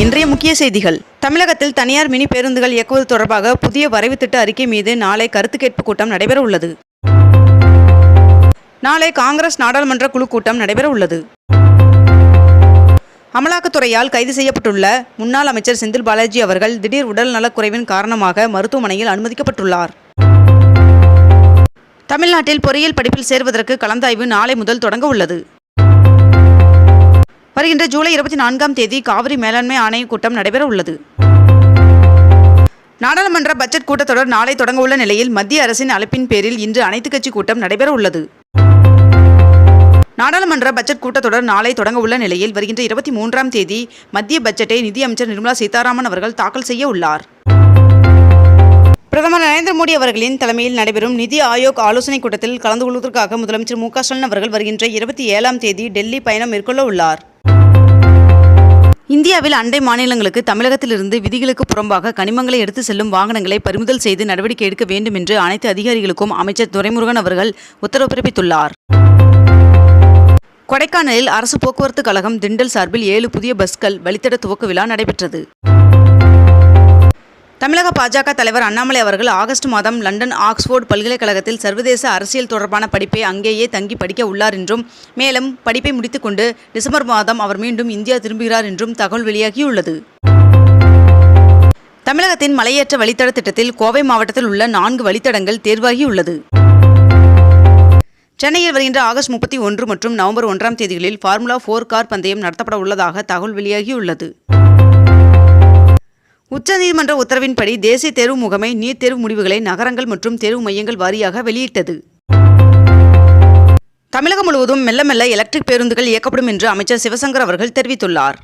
இன்றைய முக்கிய செய்திகள். தமிழகத்தில் தனியார் மினி பேருந்துகள் இயக்குவது தொடர்பாக புதிய வரைவு திட்ட அறிக்கை மீது நாளை கருத்து கேட்பு கூட்டம் நடைபெற உள்ளது. நாளை காங்கிரஸ் நாடாளுமன்ற குழு கூட்டம் நடைபெற உள்ளது. அமலாக்கத்துறையால் கைது செய்யப்பட்டுள்ள முன்னாள் அமைச்சர் செந்தில் பாலாஜி அவர்கள் திடீர் உடல் நலக்குறைவின் காரணமாக மருத்துவமனையில் அனுமதிக்கப்பட்டுள்ளார். தமிழ்நாட்டில் பொறியியல் படிப்பில் சேர்வதற்கு கலந்தாய்வு நாளை முதல் தொடங்க உள்ளது. வருகின்ற ஜூலை இருபத்தி நான்காம் தேதி காவிரி மேலாண்மை ஆணைய கூட்டம் நடைபெற உள்ளது. நாடாளுமன்ற பட்ஜெட் கூட்டத்தொடர் நாளை தொடங்க உள்ள நிலையில் மத்திய அரசின் அழைப்பின் பேரில் இன்று அனைத்துக் கட்சி கூட்டம் நடைபெற உள்ளது. நாடாளுமன்ற பட்ஜெட் கூட்டத்தொடர் நாளை தொடங்க உள்ள நிலையில் வருகின்ற இருபத்தி மூன்றாம் தேதி மத்திய பட்ஜெட்டை நிதியமைச்சர் நிர்மலா சீதாராமன் அவர்கள் தாக்கல் செய்ய உள்ளார். பிரதமர் நரேந்திர மோடி அவர்களின் தலைமையில் நடைபெறும் நிதி ஆயோக் ஆலோசனைக் கூட்டத்தில் கலந்து கொள்வதற்காக முதலமைச்சர் மு க ஸ்டாலின் அவர்கள் வருகின்ற இருபத்தி ஏழாம் தேதி டெல்லி பயணம் மேற்கொள்ள உள்ளார். இந்தியாவில் அண்டை மாநிலங்களுக்கு தமிழகத்திலிருந்து விதிகளுக்கு புறம்பாக கனிமங்களை எடுத்து செல்லும் வாகனங்களை பறிமுதல் செய்து நடவடிக்கை எடுக்க வேண்டும் என்று அனைத்து அதிகாரிகளுக்கும் அமைச்சர் துரைமுருகன் அவர்கள் உத்தரவு பிறப்பித்துள்ளார். கொடைக்கானலில் அரசு போக்குவரத்து கழகம் திண்டல் சார்பில் ஏழு புதிய பஸ்கள் வழித்தட துவக்க விழா நடைபெற்றது. தமிழக பாஜக தலைவர் அண்ணாமலை அவர்கள் ஆகஸ்ட் மாதம் லண்டன் ஆக்ஸ்போர்ட் பல்கலைக்கழகத்தில் சர்வதேச அரசியல் தொடர்பான படிப்பை அங்கேயே தங்கி படிக்க உள்ளார் என்றும் மேலும் படிப்பை முடித்துக்கொண்டு டிசம்பர் மாதம் அவர் மீண்டும் இந்தியா திரும்புகிறார் என்றும் தகவல் வெளியாகியுள்ளது. தமிழகத்தின் மலையேற்ற வழித்தட திட்டத்தில் கோவை மாவட்டத்தில் உள்ள நான்கு வழித்தடங்கள் தேர்வாகியுள்ளது. சென்னையில் வருகின்ற ஆகஸ்ட் முப்பத்தி ஒன்று மற்றும் நவம்பர் ஒன்றாம் தேதிகளில் ஃபார்முலா ஃபோர் கார் பந்தயம் நடத்தப்பட உள்ளதாக தகவல் வெளியாகியுள்ளது. உச்சநீதிமன்ற உத்தரவின்படி தேசிய தேர்வு முகமை நீட் தேர்வு முடிவுகளை நகரங்கள் மற்றும் தேர்வு மையங்கள் வாரியாக வெளியிட்டது. தமிழகம் முழுவதும் மெல்ல மெல்ல எலக்ட்ரிக் பேருந்துகள் இயக்கப்படும் என்று அமைச்சர் சிவசங்கர் அவர்கள் தெரிவித்துள்ளார்.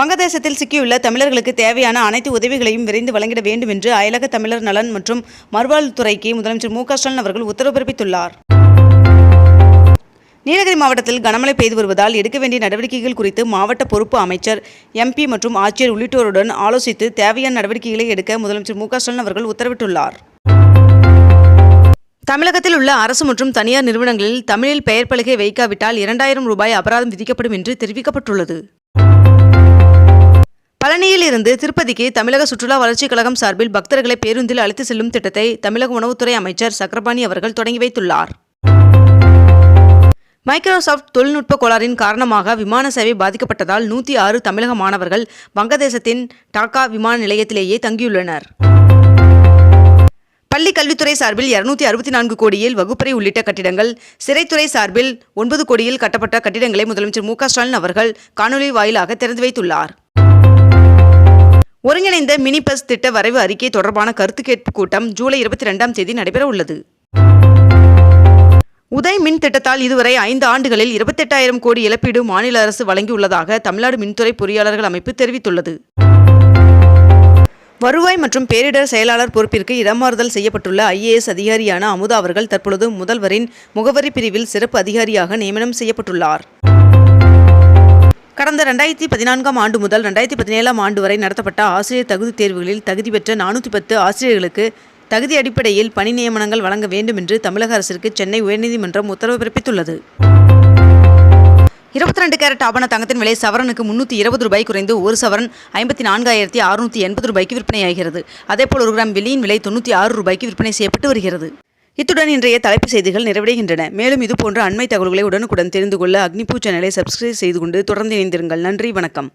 வங்கதேசத்தில் சிக்கியுள்ள தமிழர்களுக்கு தேவையான அனைத்து உதவிகளையும் விரைந்து வழங்கிட வேண்டும் என்று அயலக தமிழர் நலன் மற்றும் மறுவாழ்வுத்துறைக்கு முதலமைச்சர் மு க ஸ்டாலின் அவர்கள் உத்தரவு பிறப்பித்துள்ளார். நீலகிரி மாவட்டத்தில் கனமழை பெய்து வருவதால் எடுக்க வேண்டிய நடவடிக்கைகள் குறித்து மாவட்ட பொறுப்பு அமைச்சர் எம்பி மற்றும் ஆட்சியர் உள்ளிட்டோருடன் ஆலோசித்து தேவையான நடவடிக்கைகளை எடுக்க முதலமைச்சர் மு ஸ்டாலின் அவர்கள் உத்தரவிட்டுள்ளார். தமிழகத்தில் உள்ள அரசு மற்றும் தனியார் நிறுவனங்களில் தமிழில் பெயர் பலகை வைக்காவிட்டால் இரண்டாயிரம் ரூபாய் அபராதம் விதிக்கப்படும் என்று தெரிவிக்கப்பட்டுள்ளது. பழனியில் இருந்து திருப்பதிக்கு தமிழக சுற்றுலா வளர்ச்சிக் கழகம் சார்பில் பக்தர்களை பேருந்தில் அழைத்து செல்லும் திட்டத்தை தமிழக உணவுத்துறை அமைச்சர் சக்கரபாணி அவர்கள் தொடங்கி வைத்துள்ளார். மைக்ரோசாஃப்ட் தொழில்நுட்ப கோளாறின் காரணமாக விமான சேவை பாதிக்கப்பட்டதால் நூற்றி ஆறு தமிழக மாணவர்கள் வங்கதேசத்தின் டாக்கா விமான நிலையத்திலேயே தங்கியுள்ளனர். பள்ளி கல்வித்துறை சார்பில் இருநூத்தி அறுபத்தி நான்கு கோடியில் வகுப்பறை உள்ளிட்ட கட்டிடங்கள் சிறைத்துறை சார்பில் ஒன்பது கோடியில் கட்டப்பட்ட கட்டிடங்களை முதலமைச்சர் மு க ஸ்டாலின் அவர்கள் காணொலி வாயிலாக திறந்து வைத்துள்ளார். ஒருங்கிணைந்த மினி பஸ் திட்ட வரைவு அறிக்கை தொடர்பான கருத்து கேட்பு கூட்டம் ஜூலை இருபத்தி ரெண்டாம் தேதி நடைபெற உள்ளது உதய் மின் திட்டத்தால் இதுவரை ஐந்து ஆண்டுகளில் இருபத்தெட்டாயிரம் கோடி இழப்பீடு மாநில அரசு வழங்கியுள்ளதாக தமிழ்நாடு மின்துறை பொறியாளர்கள் அமைப்பு தெரிவித்துள்ளது. வருவாய் மற்றும் பேரிடர் செயலாளர் பொறுப்பிற்கு இடமாறுதல் செய்யப்பட்டுள்ள ஐஏஎஸ் அதிகாரியான அமுதா அவர்கள் தற்பொழுது முதல்வரின் முகவரி பிரிவில் சிறப்பு அதிகாரியாக நியமனம் செய்யப்பட்டுள்ளார். கடந்த ரெண்டாயிரத்தி பதினான்காம் ஆண்டு முதல் ரெண்டாயிரத்தி பதினேழாம் ஆண்டு வரை நடத்தப்பட்ட ஆசிரியர் தகுதி தேர்வுகளில் தகுதி பெற்ற நானூற்றி பத்து ஆசிரியர்களுக்கு தகுதி அடிப்படையில் பணி நியமனங்கள் வழங்க வேண்டும் என்று தமிழக அரசிற்கு சென்னை உயர்நீதிமன்றம் உத்தரவு பிறப்பித்துள்ளது. இருபத்தி ரெண்டு கேரட் ஆபண தங்கத்தின் விலை சவரனுக்கு முன்னூற்றி இருபது ரூபாய் குறைந்து ஒரு சவரன் ஐம்பத்தி நான்காயிரத்தி அறுநூற்றி எண்பது ரூபாய்க்கு விற்பனையாகிறது. அதேபோல் ஒரு கிராம் வெள்ளியின் விலை தொண்ணூற்றி ஆறு ரூபாய்க்கு விற்பனை செய்யப்பட்டு வருகிறது. இத்துடன் இன்றைய தலைப்புச் செய்திகள் நிறைவடைகின்றன. மேலும் இதுபோன்ற அண்மை தகவல்களை உடனுக்குடன் தெரிந்து கொள்ள அக்னிபூ சேனலை சப்ஸ்கிரைப் செய்து கொண்டு தொடர்ந்து இணைந்திருங்கள். நன்றி வணக்கம்.